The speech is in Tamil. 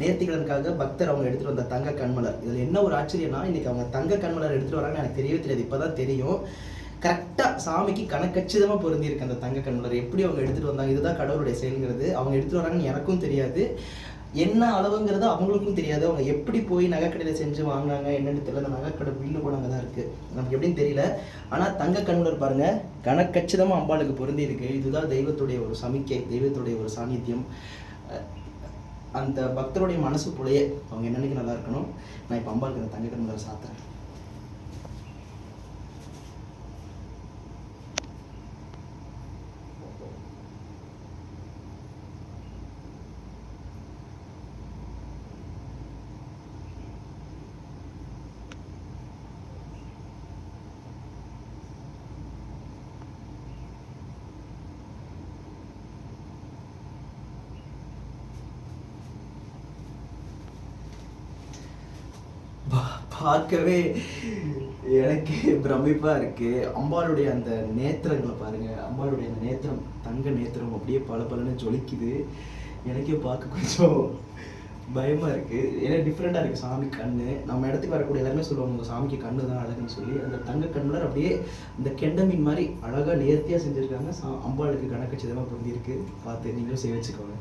நேர்த்திகடனுக்காக பக்தர் அவங்க எடுத்துகிட்டு வந்த தங்க கண்மலர். இதில் என்ன ஒரு ஆச்சரியம்னா இன்னைக்கு அவங்க தங்க கண்மலர் எடுத்துகிட்டு வராங்கன்னு எனக்கு தெரியவே தெரியாது இப்போ தான் தெரியும் கரெக்டாக சாமிக்கு கணக்கச்சிதமாக பொருந்திருக்கு அந்த தங்க கண்மலர். எப்படி அவங்க எடுத்துகிட்டு வந்தாங்க? இதுதான் கடவுளுடைய செயல்கிறது அவங்க எடுத்துகிட்டு வராங்கன்னு எனக்கும் தெரியாது. என்ன அளவுங்கிறது அவங்களுக்கும் தெரியாது. அவங்க எப்படி போய் நகைக்கடையில் செஞ்சு வாங்கினாங்க என்னென்னு தெரியல. அந்த நகைக்கடை பில்லு கூட அங்கே தான் இருக்குது நமக்கு எப்படின்னு தெரியல. ஆனால் தங்க கண்மலர் பாருங்கள் கணக்கச்சிதமாக அம்பாளுக்கு பொருந்தி இருக்கு இதுதான் தெய்வத்துடைய ஒரு சமிக்கை தெய்வத்துடைய ஒரு சாநித்தியம். அந்த பக்தருடைய மனசுக்குள்ளேயே அவங்க என்னன்னைக்கு நல்லா இருக்கணும்? நான் இப்போ அம்பாளுக்கு அந்த தங்க கண்மலரை சாத்துறேன். பார்க்கவே எனக்கு பிரமிப்பாக இருக்குது அம்பாளுடைய அந்த நேத்திரங்களை பாருங்கள் அம்பாளுடைய அந்த நேத்திரம் தங்க நேத்திரம் அப்படியே பல பலன்னு ஜொலிக்குது. எனக்கே பார்க்க கொஞ்சம் பயமாக இருக்குது ஏன்னா டிஃப்ரெண்ட்டாக இருக்குது சாமி கண்ணு. நம்ம இடத்துக்கு வரக்கூடிய எல்லாருமே சொல்லுவாங்க உங்கள் சாமிக்கு கண்ணு தான் அழகுன்னு சொல்லி. அந்த தங்க கண்ணுல அப்படியே இந்த கெண்ட மீன் மாதிரி அழகாக நேர்த்தியாக செஞ்சுருக்காங்க. சா- அம்பாளுக்கு கணக்கு சிதமா பொருந்திருக்கு பார்த்து நீங்களும் செய்ய வச்சுக்கோங்க